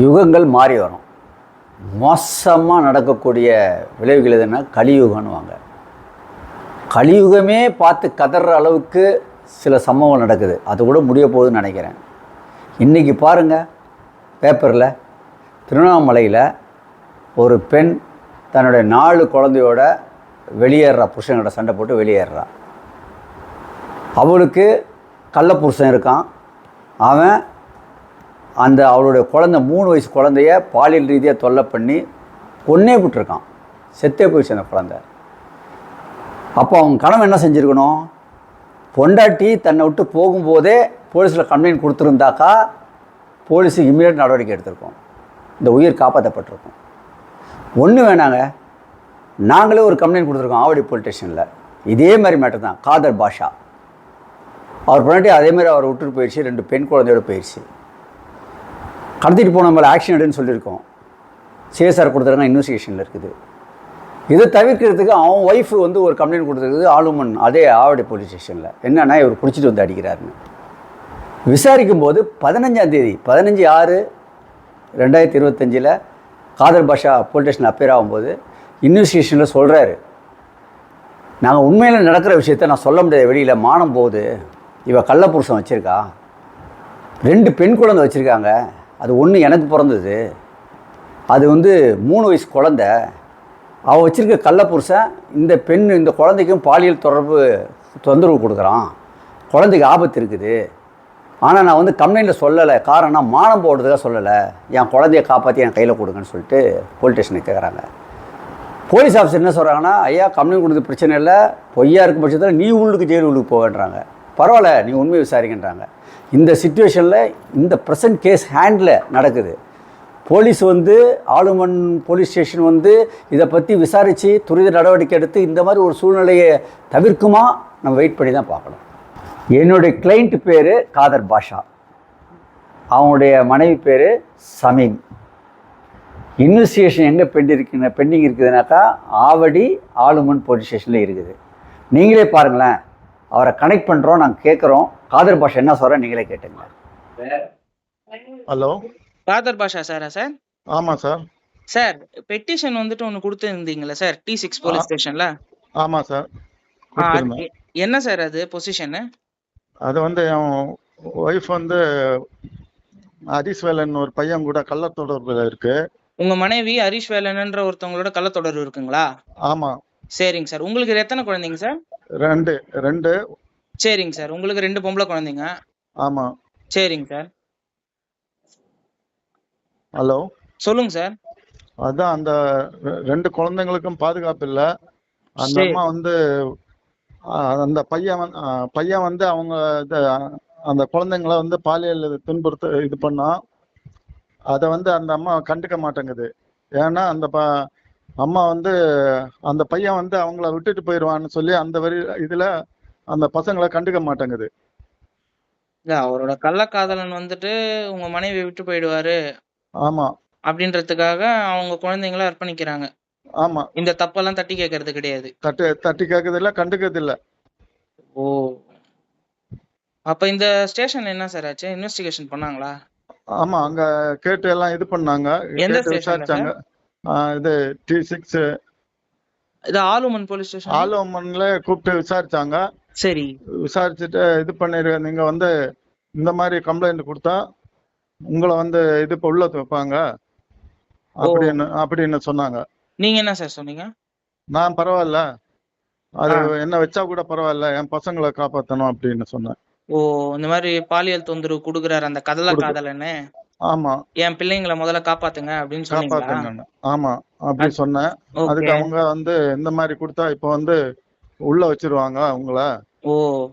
யுகங்கள் மாறி வரும். மோசமாக நடக்கக்கூடிய விளைவுகள் எதுன்னா கலியுகம்னுவாங்க. கலியுகமே பார்த்து கதற அளவுக்கு சில சம்பவம் நடக்குது. அது கூட முடிய போகுதுன்னு நினைக்கிறேன். இன்றைக்கி பாருங்கள் பேப்பரில் திருவண்ணாமலையில் ஒரு பெண் தன்னுடைய நாலு குழந்தையோட வெளியேறா புருஷனோட சண்டை போட்டு வெளியேறா. அவளுக்கு கள்ள புருஷன் இருக்கான். அவன் அந்த அவளுடைய குழந்தை மூணு வயசு குழந்தைய பாலியல் ரீதியாக தொல்லை பண்ணி கொன்னே விட்டுருக்கான். செத்தே போயிடுச்சு அந்த குழந்தை. அப்போ அவங்க கணவன் என்ன செஞ்சுருக்கணும்? பொண்டாட்டி தன்னை விட்டு போகும்போதே போலீஸில் கம்ப்ளைண்ட் கொடுத்துருந்தாக்கா போலீஸுக்கு இம்மீடியட் நடவடிக்கை எடுத்திருக்கோம். இந்த உயிர் காப்பாற்றப்பட்டிருக்கும் ஒன்று வேணாங்க. நாங்களே ஒரு கம்ப்ளைண்ட் கொடுத்துருக்கோம் ஆவடி போலீஸ் ஸ்டேஷனில் இதே மாதிரி மேட்டர் தான். காதர் பாஷா. அவர் பொண்டாட்டி அதேமாதிரி அவர் விட்டுட்டு போயிடுச்சு. ரெண்டு பெண் குழந்தையோட போயிடுச்சு. கடத்திட்டு போன மேலே ஆக்ஷன் எடுன்னு சொல்லியிருக்கோம். சிஎஸ்ஆர் கொடுத்துருங்க இன்வெஸ்டிகேஷனில் இருக்குது. இதை தவிர்க்கிறதுக்கு அவன் ஒய்ஃப் வந்து ஒரு கம்ப்ளைண்ட் கொடுத்துருக்குது ஆளுமன் அதே ஆவடி போலீஸ் ஸ்டேஷனில் என்னென்னா இவர் குடிச்சிட்டு வந்து அடிக்கிறாருன்னு. விசாரிக்கும் போது பதினஞ்சாம் தேதி பதினஞ்சு ஆறு ரெண்டாயிரத்தி இருபத்தஞ்சில் Khader Basha police station appear ஆகும்போது இன்வெஸ்டிகேஷனில் சொல்கிறாரு நாங்கள் உண்மையில் நடக்கிற விஷயத்த நான் சொல்ல முடியாது வெளியில் மானம் போகுது. இவள் கள்ளப்புருஷன் வச்சுருக்கா? ரெண்டு பெண் குழந்தை வச்சுருக்காங்க. அது ஒன்று எனக்கு பிறந்தது. அது வந்து மூணு வயசு குழந்த. அவள் வச்சுருக்க கள்ளப்புருஷன் இந்த பெண் இந்த குழந்தைக்கும் பாலியல் தொடர்பு தொந்தரவு கொடுக்குறான். குழந்தைக்கு ஆபத்து இருக்குது. ஆனால் நான் வந்து கம்ப்ளைண்ட்டில் சொல்லலை. காரணம் மானம் போடுறதுக்காக சொல்லலை. என் குழந்தைய காப்பாற்றி என் கையில் கொடுங்கன்னு சொல்லிட்டு போலீஸ் ஸ்டேஷனுக்கு கேட்குறாங்க போலீஸ் ஆஃபீஸர் என்ன சொல்கிறாங்கன்னா ஐயா கம்ப்ளைண்ட் கொடுத்து பிரச்சனை இல்லை. பொய்யா இருக்கும் பட்சத்தில் நீ உள்ளுக்கு ஜெயில் உள்ளுக்கு போவேன்றாங்க. பரவாயில்ல நீ உண்மை விசாரிக்கின்றாங்க இந்த சுச்சுவேஷனில் இந்த ப்ரெசன்ட் கேஸ் ஹேண்டில் நடக்குது. போலீஸ் வந்து ஆளுமன் போலீஸ் ஸ்டேஷன் வந்து இதை பற்றி விசாரித்து துரித நடவடிக்கை எடுத்து இந்த மாதிரி ஒரு சூழ்நிலையை தவிர்க்குமா? நம்ம வெயிட் பண்ணி தான் பார்க்கணும். என்னுடைய கிளைண்ட் பேர் காதர் பாஷா. அவனுடைய மனைவி பேர் சமீம். இன்வெஸ்டிகேஷன் எங்கே பெண்டிங் பெண்டிங் இருக்குதுனாக்கா ஆவடி ஆளுமன் போலீஸ் ஸ்டேஷனில் இருக்குது. நீங்களே பாருங்களேன் அவரை கனெக்ட் பண்ணுறோம் நாங்கள் கேட்குறோம் காதர் பாஷா என்ன சொல்கிறேன் நீங்களே கேட்டுங்க. ஹலோ? காதர் பாஷா சாரா சார்? ஆமா சார். சார் பெட்டிஷன் வந்துட்டு ஒன்னு கொடுத்துருந்தீங்களா சார் டி சிக்ஸ் போலீஸ். ஸ்டேஷன்ல ஆமா சார். என்ன சார் அது பொசிஷன் அது வந்து என் ஒய்ஃப் வந்து ஹரிஸ்வேலன் ஒரு பையன் கூட கள்ள தொடர்புல இருக்கு. உங்க மனைவி ஹரிஷ் வேலன்ன்ற ஒருத்தவங்களோட கள்ள தொடர்பு இருக்குங்களா? ஆமா. சரிங்க சார். உங்களுக்கு எத்தனை குழந்தைங்க சார்? ரெண்டு ரெண்டு சரிங்க சார். உங்களுக்கு ரெண்டு பொம்பளை குழந்தைங்க. ஆமா. சரிங்க சார். ஹலோ. சொல்லுங்க சார். அதான் அந்த ரெண்டு குழந்தைங்களுக்கும் பாதுகாப்பு இல்ல. அந்த. அம்மா வந்து அந்த பையன் பையன் வந்து அவங்க அந்த குழந்தைங்கள வந்து பாலியல் துன்புறுத்த இது பண்ணா அதை வந்து அந்த அம்மா கண்டுக்க மாட்டேங்குது. ஏன்னா அந்த ப அம்மா வந்து அந்த பையன் வந்து அவங்கள விட்டுட்டு போயிடுவான்னு சொல்லி அந்த வரி இதுல அந்த பசங்களை கண்டுக்க மாட்டேங்குது. இல்ல அவரோட கள்ளக்காதலன் வந்துட்டு உங்க மனைவி விட்டு போயிடுவாரு. ஆமா. அப்படின்றதுக்காக அவங்க குழந்தைங்கள அர்ப்பணிக்கிறாங்க. ஆமா. இந்த தப்பெல்லாம் தட்டி கேட்கறது கிடையாது. தட்டி தட்டி கேட்கறது இல்ல கண்டுக்கிறது இல்ல ஓ. அப்ப இந்த ஸ்டேஷன்ல என்ன சார் ஆச்சு? இன்வெஸ்டிகேஷன் பண்ணாங்களா? ஆமா அங்க கேட்டு எல்லாம் இது பண்ணாங்க. எந்த விசாரிச்சாங்க. இது டி சிக்ஸ் இது ஆலுமன் போலீஸ் ஸ்டேஷன். ஆலோமன்ல கூப்பிட்டு விசாரிச்சாங்க. சரி. விசாரிச்சுட்டு இது பண்ணிரு நீங்க வந்து இந்த மாதிரி கம்ப்ளைண்ட் கொடுத்தா உங்களை வந்து இது உள்ள வைப்பாங்க. அப்படின்னு அப்படின்னு சொன்னாங்க. நீங்க என்ன சார் சொன்னீங்க? நான் பரவாயில்ல. அது. என்ன வச்சா கூட பரவாயில்ல. என் பசங்களை காப்பாத்தணும் அப்படின்னு சொன்னேன். ஓ இந்த மாதிரி பாலியல் தொந்தரவு குடுக்குறாரு அந்த கதல காதலன்னு? ஆமா. என் பிள்ளைங்களை முதல்ல காப்பாத்துங்க அப்படின்னு காப்பாத்துங்க ஆமா அப்படி சொன்னேன். அதுக்கு அவங்க வந்து இந்த மாதிரி கொடுத்தா இப்ப வந்து உள்ள வச்சிருவாங்க அவங்கள. ஓ.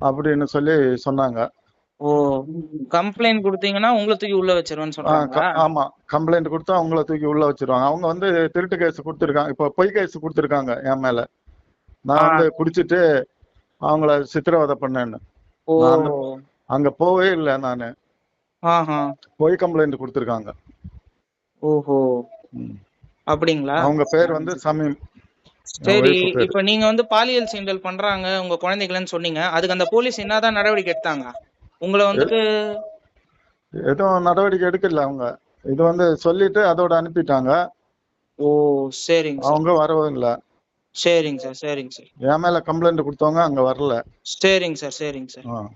அப்படின்னு சொல்லி சொன்னாங்க. ஓ. கம்ப்ளைண்ட் கொடுத்தீங்கன்னா உங்களை தூக்கி உள்ள வச்சிருவேன்னு ஆ, சொல்றாங்க க- ஆமா. கம்ப்ளைண்ட் கொடுத்தா அவங்கள தூக்கி உள்ள வச்சிருவாங்க. அவங்க வந்து திருட்டு கேஸ் கொடுத்துருக்காங்க. இப்போ பொய் கேஸ் கொடுத்துருக்காங்க என் மேல. நான். வந்து குடிச்சிட்டு அவங்கள சித்திரவதை பண்ணேன்னு. அங்க போவே இல்லை நானு. ஆஹா பொய் கம்ப்ளைண்ட் கொடுத்துருக்காங்க. ஓஹோ. அப்படிங்களா? அவங்க பேர் வந்து சமீம். சரி. இப்ப நீங்க வந்து பாலியல் சீண்டல் பண்றாங்க உங்க குழந்தைகளன்னு சொன்னீங்க. அதுக்கு அந்த போலீஸ் என்னதான் நடவடிக்கை எடுத்தாங்க? உங்களை வந்துட்டு எதுவும் நடவடிக்கை எடுக்கல அவங்க. இது வந்து சொல்லிட்டு அதோட அனுப்பிட்டாங்க. ஓ சரிங்க சார். அவங்க வரவும் இல்லை. சரிங்க சார் சரிங்க சார். என் மேல கம்ப்ளைண்ட் கொடுத்தவங்க அங்க வரல. சரிங்க சார் சரிங்க சார். ஆ.